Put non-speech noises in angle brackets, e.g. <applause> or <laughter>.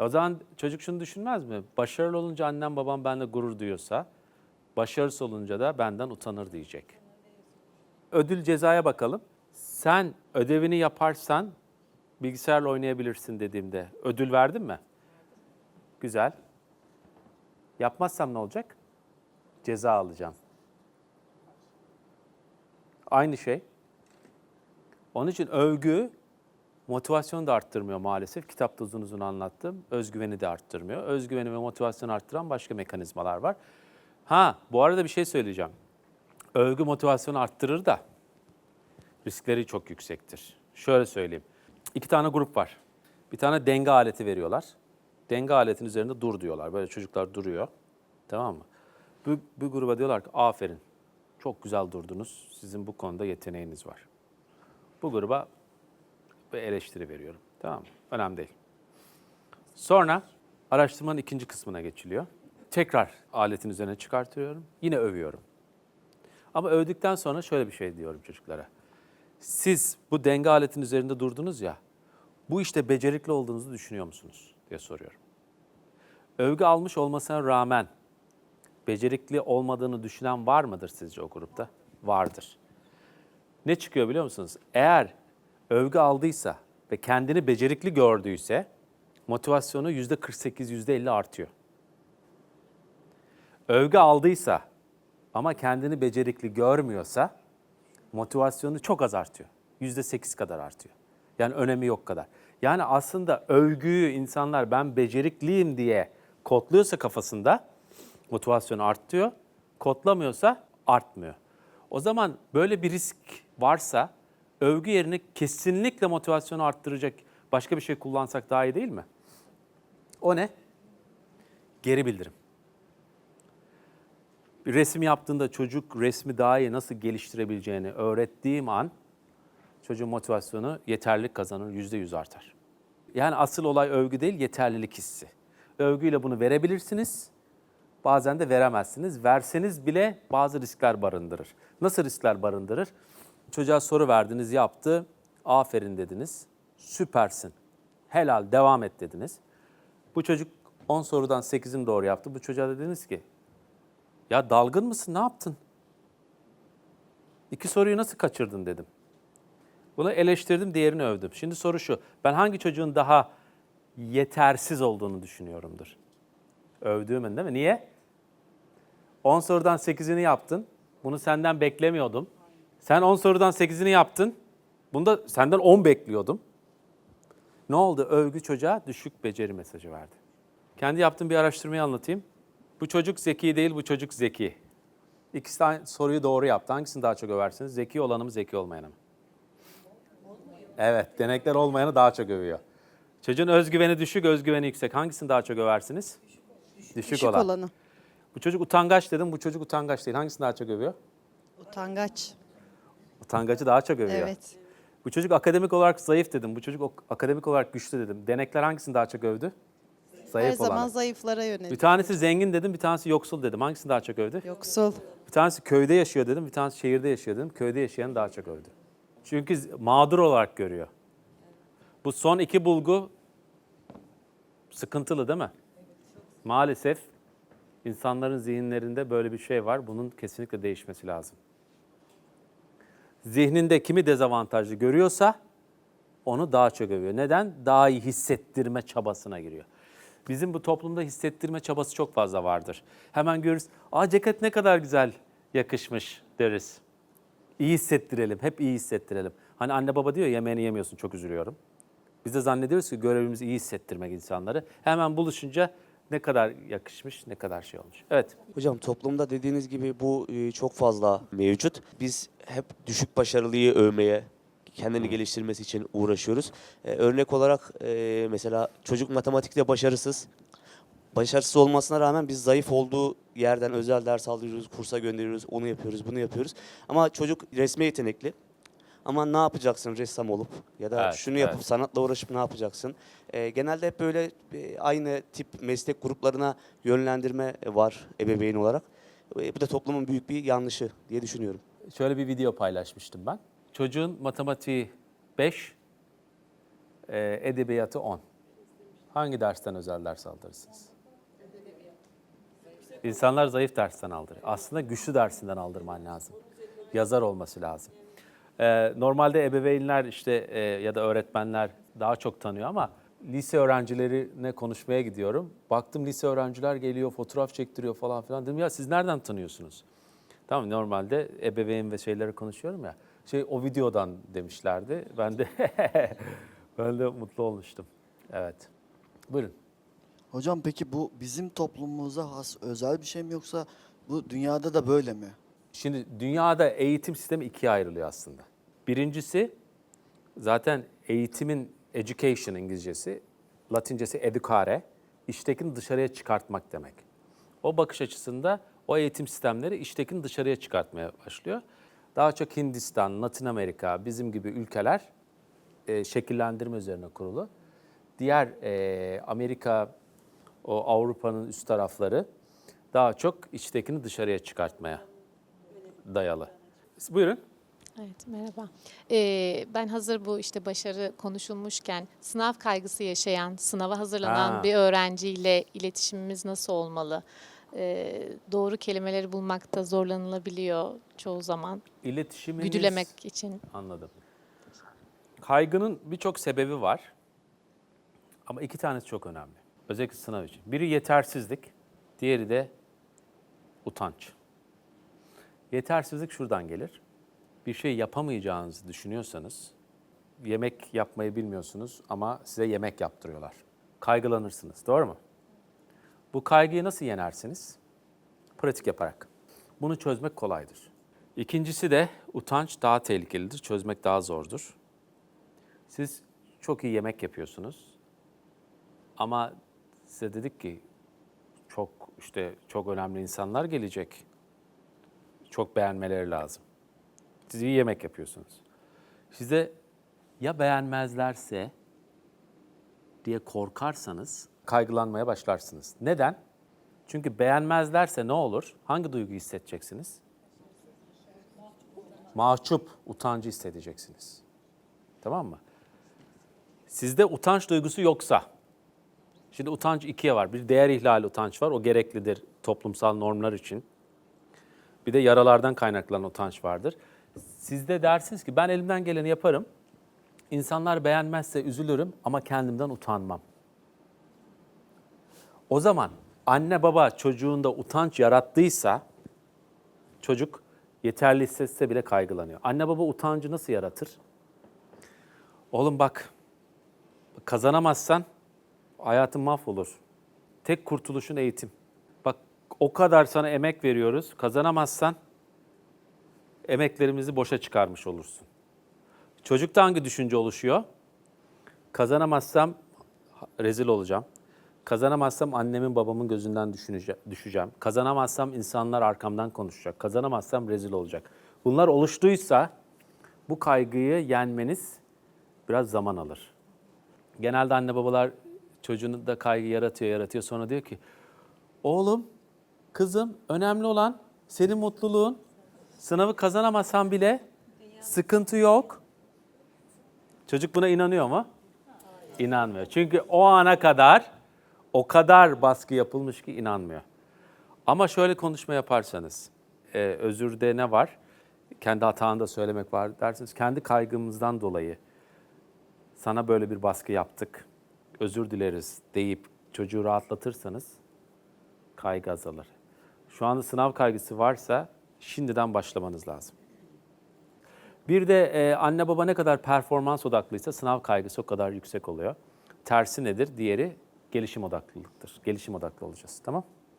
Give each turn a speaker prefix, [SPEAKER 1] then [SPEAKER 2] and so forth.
[SPEAKER 1] E o zaman çocuk şunu düşünmez mi? Başarılı olunca annem babam benimle gurur duyuyorsa, başarısız olunca da benden utanır diyecek. Ödül cezaya bakalım. Sen ödevini yaparsan bilgisayarla oynayabilirsin dediğimde ödül verdin mi? Güzel. Yapmazsam ne olacak? Ceza alacağım. Aynı şey. Onun için övgü motivasyonu da arttırmıyor maalesef. Kitapta uzun uzun anlattım. Özgüveni de arttırmıyor. Özgüveni ve motivasyonu arttıran başka mekanizmalar var. Ha bu arada bir şey söyleyeceğim. Övgü motivasyonu arttırır da riskleri çok yüksektir. Şöyle söyleyeyim. İki tane grup var. Bir tane denge aleti veriyorlar. Denge aletin üzerinde dur diyorlar. Böyle çocuklar duruyor. Tamam mı? Bu, bu gruba diyorlar ki aferin. Çok güzel durdunuz. Sizin bu konuda yeteneğiniz var. Bu gruba eleştiri veriyorum. Tamam mı? Önemli değil. Sonra araştırmanın ikinci kısmına geçiliyor. Tekrar aletin üzerine çıkartıyorum. Yine övüyorum. Ama övdükten sonra şöyle bir şey diyorum çocuklara. Siz bu denge aletin üzerinde durdunuz ya, bu işte becerikli olduğunuzu düşünüyor musunuz diye soruyorum. Övgü almış olmasına rağmen becerikli olmadığını düşünen var mıdır sizce o grupta? Vardır. Ne çıkıyor biliyor musunuz? Eğer övgü aldıysa ve kendini becerikli gördüyse motivasyonu yüzde 48, yüzde 50 artıyor. Övgü aldıysa ama kendini becerikli görmüyorsa motivasyonu çok az artıyor. Yüzde 8 kadar artıyor. Yani önemi yok kadar. Yani aslında övgüyü insanlar ben becerikliyim diye kodluyorsa kafasında motivasyonu artıyor. Kodlamıyorsa artmıyor. O zaman böyle bir risk varsa övgü yerine kesinlikle motivasyonu arttıracak başka bir şey kullansak daha iyi değil mi? O ne? Geri bildirim. Bir resim yaptığında çocuk resmi daha iyi nasıl geliştirebileceğini öğrettiğim an çocuğun motivasyonu yeterlilik kazanır, yüzde yüz artar. Yani asıl olay övgü değil, yeterlilik hissi. Övgüyle bunu verebilirsiniz, bazen de veremezsiniz. Verseniz bile bazı riskler barındırır. Nasıl riskler barındırır? Çocuğa soru verdiniz, yaptı, aferin dediniz, süpersin, helal, devam et dediniz. Bu çocuk 10 sorudan 8'ini doğru yaptı. Bu çocuğa dediniz ki, ya dalgın mısın, ne yaptın? İki soruyu nasıl kaçırdın dedim. Bunu eleştirdim, diğerini övdüm. Şimdi soru şu, ben hangi çocuğun daha yetersiz olduğunu düşünüyorumdur? Övdüğümün değil mi? Niye? 10 sorudan 8'ini yaptın. Bunu senden beklemiyordum. Sen 10 sorudan 8'ini yaptın. Bunda senden 10 bekliyordum. Ne oldu? Övgü çocuğa düşük beceri mesajı verdi. Kendi yaptığım bir araştırmayı anlatayım. Bu çocuk zeki değil, bu çocuk zeki. İkisi de soruyu doğru yaptı. Hangisini daha çok översiniz? Zeki olanı mı, zeki olmayanı mı? Evet, denekler olmayanı daha çok övüyor. Çocuğun özgüveni düşük, özgüveni yüksek. Hangisini daha çok översiniz? Düşük,
[SPEAKER 2] Düşük
[SPEAKER 1] olan.
[SPEAKER 2] olanı.
[SPEAKER 1] Bu çocuk utangaç dedim, bu çocuk utangaç değil. Hangisini daha çok övüyor?
[SPEAKER 2] Utangaç.
[SPEAKER 1] Utangacı daha çok övüyor.
[SPEAKER 2] Evet.
[SPEAKER 1] Bu çocuk akademik olarak zayıf dedim, bu çocuk akademik olarak güçlü dedim. Denekler hangisini daha çok övdü?
[SPEAKER 2] Her
[SPEAKER 1] Zayıf
[SPEAKER 2] zaman
[SPEAKER 1] olanı.
[SPEAKER 2] zayıflara yönelik.
[SPEAKER 1] Bir tanesi zengin dedim, bir tanesi yoksul dedim. Hangisini daha çok övdü?
[SPEAKER 2] Yoksul.
[SPEAKER 1] Bir tanesi köyde yaşıyor dedim, bir tanesi şehirde yaşıyor dedim. Köyde yaşayan daha çok övdü. Çünkü mağdur olarak görüyor. Bu son iki bulgu sıkıntılı değil mi? Maalesef insanların zihinlerinde böyle bir şey var. Bunun kesinlikle değişmesi lazım. Zihninde kimi dezavantajlı görüyorsa onu daha çok övüyor. Neden? Daha iyi hissettirme çabasına giriyor. Bizim bu toplumda hissettirme çabası çok fazla vardır. Hemen görürüz, aa ceket ne kadar güzel yakışmış deriz. İyi hissettirelim, hep iyi hissettirelim. Hani anne baba diyor yemeğini yemiyorsun çok üzülüyorum. Biz de zannediyoruz ki görevimiz iyi hissettirmek insanları. Hemen buluşunca ne kadar yakışmış, ne kadar şey olmuş. Evet,
[SPEAKER 3] Hocam toplumda dediğiniz gibi bu e, çok fazla mevcut. Biz hep düşük başarılıyı övmeye, kendini geliştirmesi için uğraşıyoruz. E, örnek olarak e, mesela çocuk matematikte başarısız. Başarısız olmasına rağmen biz zayıf olduğu yerden özel ders alıyoruz, kursa gönderiyoruz, onu yapıyoruz, bunu yapıyoruz. Ama çocuk resme yetenekli. Ama ne yapacaksın ressam olup ya da
[SPEAKER 1] Evet,
[SPEAKER 3] şunu yapıp
[SPEAKER 1] evet.
[SPEAKER 3] sanatla uğraşıp ne yapacaksın? Ee, genelde hep böyle e, aynı tip meslek gruplarına yönlendirme var ebeveyn olarak. E, bu da toplumun büyük bir yanlışı diye düşünüyorum.
[SPEAKER 1] Şöyle bir video paylaşmıştım ben. Çocuğun matematiği 5, e, edebiyatı 10. Hangi dersten özel ders aldırırsınız? İnsanlar zayıf dersten aldırır. Aslında güçlü dersinden aldırman lazım. Yazar olması lazım. Ee, normalde ebeveynler işte e, ya da öğretmenler daha çok tanıyor ama lise öğrencilerine konuşmaya gidiyorum. Baktım lise öğrenciler geliyor, fotoğraf çektiriyor falan filan. Dedim ya siz nereden tanıyorsunuz? Tamam normalde ebeveyn ve şeyleri konuşuyorum ya. Şey o videodan demişlerdi. Ben de <laughs> ben de mutlu olmuştum. Evet. Buyurun.
[SPEAKER 4] Hocam peki bu bizim toplumumuza has özel bir şey mi yoksa bu dünyada da böyle mi?
[SPEAKER 1] Şimdi dünyada eğitim sistemi ikiye ayrılıyor aslında. Birincisi zaten eğitimin education İngilizcesi, Latincesi educare, iştekini dışarıya çıkartmak demek. O bakış açısında o eğitim sistemleri iştekini dışarıya çıkartmaya başlıyor. Daha çok Hindistan, Latin Amerika, bizim gibi ülkeler e, şekillendirme üzerine kurulu. Diğer e, Amerika, o Avrupa'nın üst tarafları daha çok içtekini dışarıya çıkartmaya dayalı. Buyurun.
[SPEAKER 5] Evet, merhaba. Ee, ben hazır bu işte başarı konuşulmuşken sınav kaygısı yaşayan, sınava hazırlanan
[SPEAKER 1] Ha.
[SPEAKER 5] bir öğrenciyle iletişimimiz nasıl olmalı? Ee, doğru kelimeleri bulmakta zorlanılabiliyor çoğu zaman.
[SPEAKER 1] İletişiminiz...
[SPEAKER 5] Güdülemek için.
[SPEAKER 1] Anladım. Kaygının birçok sebebi var. Ama iki tanesi çok önemli. Özellikle sınav için. Biri yetersizlik, diğeri de utanç. Yetersizlik şuradan gelir. Bir şey yapamayacağınızı düşünüyorsanız, yemek yapmayı bilmiyorsunuz ama size yemek yaptırıyorlar. Kaygılanırsınız, doğru mu? Bu kaygıyı nasıl yenersiniz? Pratik yaparak. Bunu çözmek kolaydır. İkincisi de utanç daha tehlikelidir, çözmek daha zordur. Siz çok iyi yemek yapıyorsunuz ama size dedik ki çok işte çok önemli insanlar gelecek. Çok beğenmeleri lazım. Siz iyi yemek yapıyorsunuz. Size ya beğenmezlerse diye korkarsanız kaygılanmaya başlarsınız. Neden? Çünkü beğenmezlerse ne olur? Hangi duygu hissedeceksiniz? Mahcup, utancı hissedeceksiniz. Tamam mı? Sizde utanç duygusu yoksa, şimdi utanç ikiye var. Bir değer ihlali utanç var, o gereklidir toplumsal normlar için. Bir de yaralardan kaynaklanan utanç vardır. Sizde dersiniz ki ben elimden geleni yaparım. İnsanlar beğenmezse üzülürüm ama kendimden utanmam. O zaman anne baba çocuğunda utanç yarattıysa çocuk yeterli hissetse bile kaygılanıyor. Anne baba utancı nasıl yaratır? Oğlum bak kazanamazsan hayatın mahvolur. Tek kurtuluşun eğitim. Bak o kadar sana emek veriyoruz. Kazanamazsan emeklerimizi boşa çıkarmış olursun. Çocukta hangi düşünce oluşuyor? Kazanamazsam rezil olacağım. Kazanamazsam annemin babamın gözünden düşeceğim. Kazanamazsam insanlar arkamdan konuşacak. Kazanamazsam rezil olacak. Bunlar oluştuysa bu kaygıyı yenmeniz biraz zaman alır. Genelde anne babalar çocuğunu da kaygı yaratıyor, yaratıyor. Sonra diyor ki, oğlum, kızım önemli olan senin mutluluğun. Sınavı kazanamazsan bile sıkıntı yok. Çocuk buna inanıyor mu? İnanmıyor. Çünkü o ana kadar o kadar baskı yapılmış ki inanmıyor. Ama şöyle konuşma yaparsanız, e, özürde ne var? Kendi hatanı da söylemek var dersiniz. Kendi kaygımızdan dolayı sana böyle bir baskı yaptık, özür dileriz deyip çocuğu rahatlatırsanız kaygı azalır. Şu anda sınav kaygısı varsa şimdiden başlamanız lazım. Bir de e, anne baba ne kadar performans odaklıysa sınav kaygısı o kadar yüksek oluyor. Tersi nedir? Diğeri gelişim odaklılıktır. Gelişim odaklı olacağız. Tamam?